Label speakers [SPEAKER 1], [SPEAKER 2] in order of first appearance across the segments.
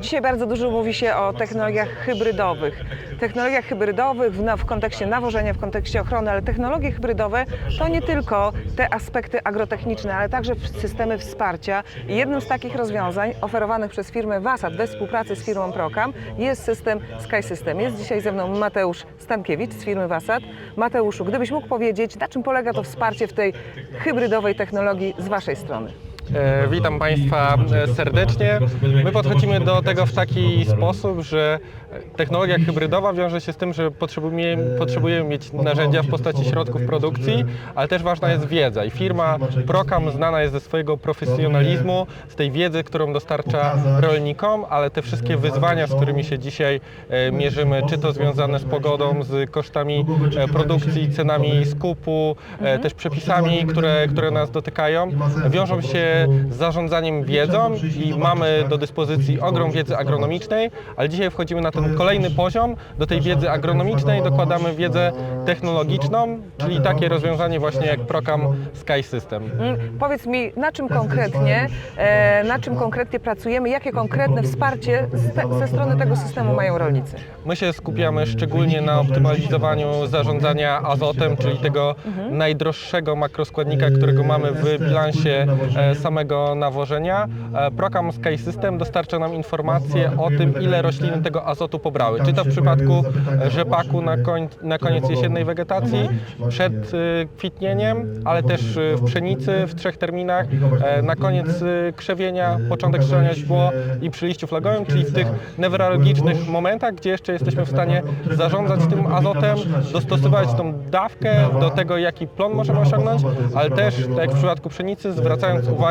[SPEAKER 1] Dzisiaj bardzo dużo mówi się o technologiach hybrydowych. Technologiach hybrydowych w, w kontekście nawożenia, w kontekście ochrony, ale technologie hybrydowe to nie tylko te aspekty agrotechniczne, ale także systemy wsparcia. Jednym z takich rozwiązań oferowanych przez firmę Wasat we współpracy z firmą Procam jest system Sky System. Jest dzisiaj ze mną Mateusz Stankiewicz z firmy Wasat. Mateuszu, gdybyś mógł powiedzieć, na czym polega to wsparcie w tej hybrydowej technologii z Waszej strony?
[SPEAKER 2] E, Witam Państwa e, serdecznie. My podchodzimy do tego w taki sposób, że technologia hybrydowa wiąże się z tym, że potrzebujemy, potrzebujemy mieć narzędzia w postaci środków produkcji, ale też ważna jest wiedza. I firma Procam znana jest ze swojego profesjonalizmu, z tej wiedzy, którą dostarcza rolnikom, ale te wszystkie wyzwania, z którymi się dzisiaj e, mierzymy, czy to związane z pogodą, z kosztami produkcji, cenami skupu, też przepisami, które, które nas dotykają, wiążą się z zarządzaniem wiedzą i mamy do dyspozycji ogrom wiedzy agronomicznej, ale dzisiaj wchodzimy na ten kolejny poziom. Do tej wiedzy agronomicznej. dokładamy wiedzę technologiczną, czyli takie rozwiązanie właśnie jak Procam Sky System.
[SPEAKER 1] Mm, Powiedz mi, na czym konkretnie, e, na czym konkretnie pracujemy, jakie konkretne wsparcie z te, ze strony tego systemu mają rolnicy?
[SPEAKER 2] My się skupiamy szczególnie na optymalizowaniu zarządzania azotem, czyli tego najdroższego makroskładnika, którego mamy w bilansie e, samego nawożenia. E, Procam Sky System dostarcza nam informacje o tym, ile rośliny tego azotu pobrały. Czy to w przypadku rzepaku na, koń, na koniec jesiennej wegetacji, przed e, kwitnieniem, ale też e, w pszenicy w trzech terminach, na koniec krzewienia, początek strzelania źdźbło i przy liściu flagowym, czyli w tych newralgicznych momentach, gdzie jeszcze jesteśmy w stanie zarządzać tym azotem, dostosować tą dawkę do tego, jaki plon możemy osiągnąć, ale też, tak jak w przypadku pszenicy, zwracając uwagę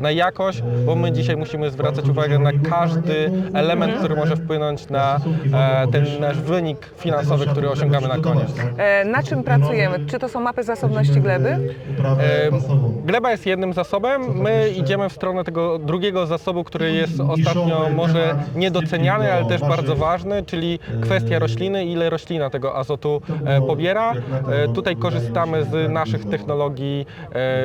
[SPEAKER 2] na jakość, bo my dzisiaj musimy zwracać uwagę na każdy element, który może wpłynąć na e, ten nasz wynik finansowy, który osiągamy na koniec.
[SPEAKER 1] E, na czym pracujemy? Czy to są mapy zasobności gleby?
[SPEAKER 2] E, Gleba jest jednym zasobem. My idziemy w stronę tego drugiego zasobu, który jest ostatnio może niedoceniany, ale też bardzo ważny, czyli kwestia rośliny, ile roślina tego azotu pobiera. Tutaj korzystamy z naszych technologii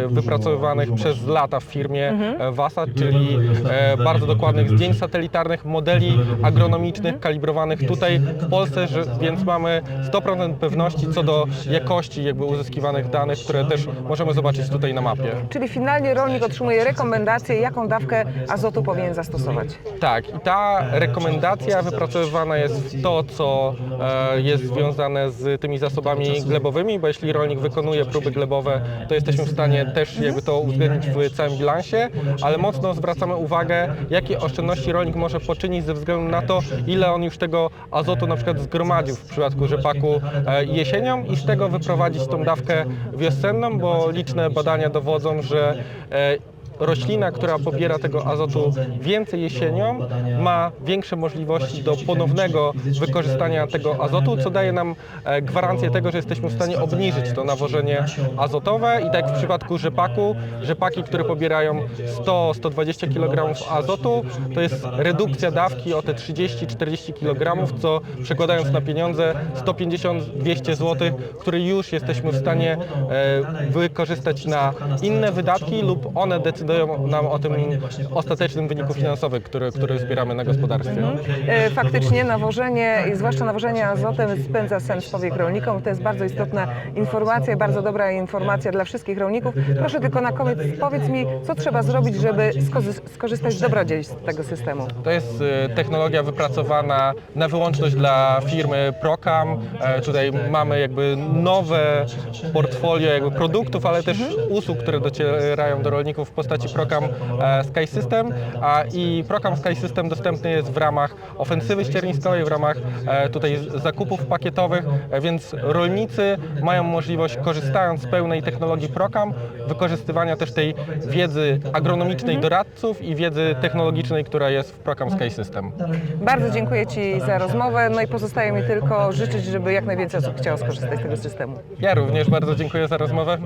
[SPEAKER 2] wypracowywanych przez lata w firmie e, Wasat, czyli e, bardzo dokładnych zdjęć satelitarnych, modeli agronomicznych kalibrowanych tutaj w Polsce, więc mamy 100% pewności co do jakości jakby uzyskiwanych danych, które też możemy zobaczyć tutaj na mapie.
[SPEAKER 1] Czyli finalnie rolnik otrzymuje rekomendację, jaką dawkę azotu powinien zastosować.
[SPEAKER 2] Tak, i ta rekomendacja wypracowywana jest w to, co e, jest związane z tymi zasobami glebowymi, bo jeśli rolnik wykonuje próby glebowe, to jesteśmy w stanie też jakby to uwzględnić w całym bilansie, ale mocno zwracamy uwagę, jakie oszczędności rolnik może poczynić ze względu na to, ile on już tego azotu na przykład zgromadził w przypadku rzepaku e, jesienią i z tego wyprowadzić tą dawkę wiosenną, bo liczne badania dowodzą, że e, roślina, która pobiera tego azotu więcej jesienią, ma większe możliwości do ponownego wykorzystania tego azotu, co daje nam e, gwarancję tego, że jesteśmy w stanie obniżyć to nawożenie azotowe. I tak jak w przypadku rzepaku, rzepaki, które pobierają 100-120 kg azotu, to jest redukcja dawki o te 30-40 kg, co przekładając na pieniądze 150-200 zł, które już jesteśmy w stanie e, wykorzystać na inne wydatki lub one decydują nam o tym ostatecznym wyniku finansowym, który, który zbieramy na gospodarstwie.
[SPEAKER 1] E, Faktycznie nawożenie, zwłaszcza nawożenie azotem spędza sen z powiek rolnikom. To jest bardzo istotna informacja, bardzo dobra informacja dla wszystkich rolników. Proszę tylko na koniec powiedz mi, co trzeba zrobić, żeby skorzystać z dobrodziejstw tego systemu.
[SPEAKER 2] To jest e, technologia wypracowana na wyłączność dla firmy Procam. E, Tutaj mamy jakby nowe portfolio jakby produktów, ale też usług, które docierają do rolników w postaci Procam e, Sky System. I Procam Sky System dostępny jest w ramach ofensywy ścierniskowej, w ramach e, tutaj zakupów pakietowych, e, więc rolnicy mają możliwość, korzystając z pełnej technologii Procam, wykorzystywania też tej wiedzy agronomicznej doradców i wiedzy technologicznej, która jest w Procam Sky System.
[SPEAKER 1] Bardzo dziękuję Ci za rozmowę. No i pozostaje mi tylko życzyć, żeby jak najwięcej osób chciało skorzystać z tego systemu.
[SPEAKER 2] Ja również bardzo dziękuję za rozmowę.